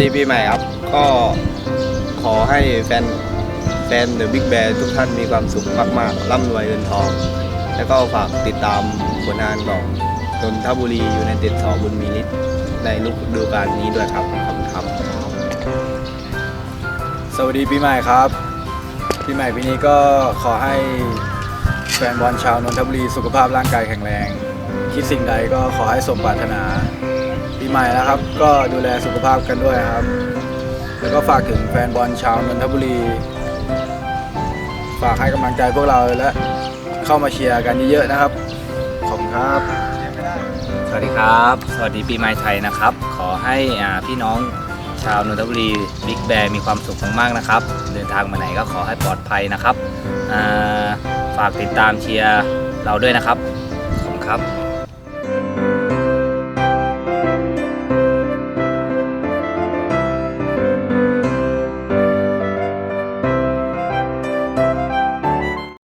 ดีปีใหม่ครับ ก็ขอให้แฟนแฟนเดอะบิ๊กแบร์ทุกท่านมีความสุขมากๆร่ำรวยเงินทอง แล้วก็ฝากติดตามผลงานของนนทบุรีอยู่ในเต็ดทอบุญมีฤทธิ์ในฤดูกาลนี้ด้วยครับขอบคุณครับ สวัสดีปีใหม่ครับปีใหม่ปีนี้ก็ขอให้แฟนบอลชาวนนทบุรีสุขภาพร่างกายแข็งแรง คิดสิ่งใดก็ขอให้สมปรารถนา ปีใหม่แล้วครับ ก็ดูแลสุขภาพกันด้วยครับ แล้วก็ฝากถึงแฟนบอลชาวนนทบุรี ฝากให้กำลังใจพวกเราและเข้ามาเชียร์กันเยอะๆนะครับ ขอบคุณครับ สวัสดีครับ สวัสดีปีใหม่ไทยนะครับ ขอให้อ่าพี่น้องชาวนนทบุรีบิ๊กแบร์มีความสุขมากๆนะครับ เดินทางมาไหนก็ขอให้ปลอดภัยนะครับอ่าฝากติดตามเชียร์เราด้วยนะครับ ขอบคุณครับ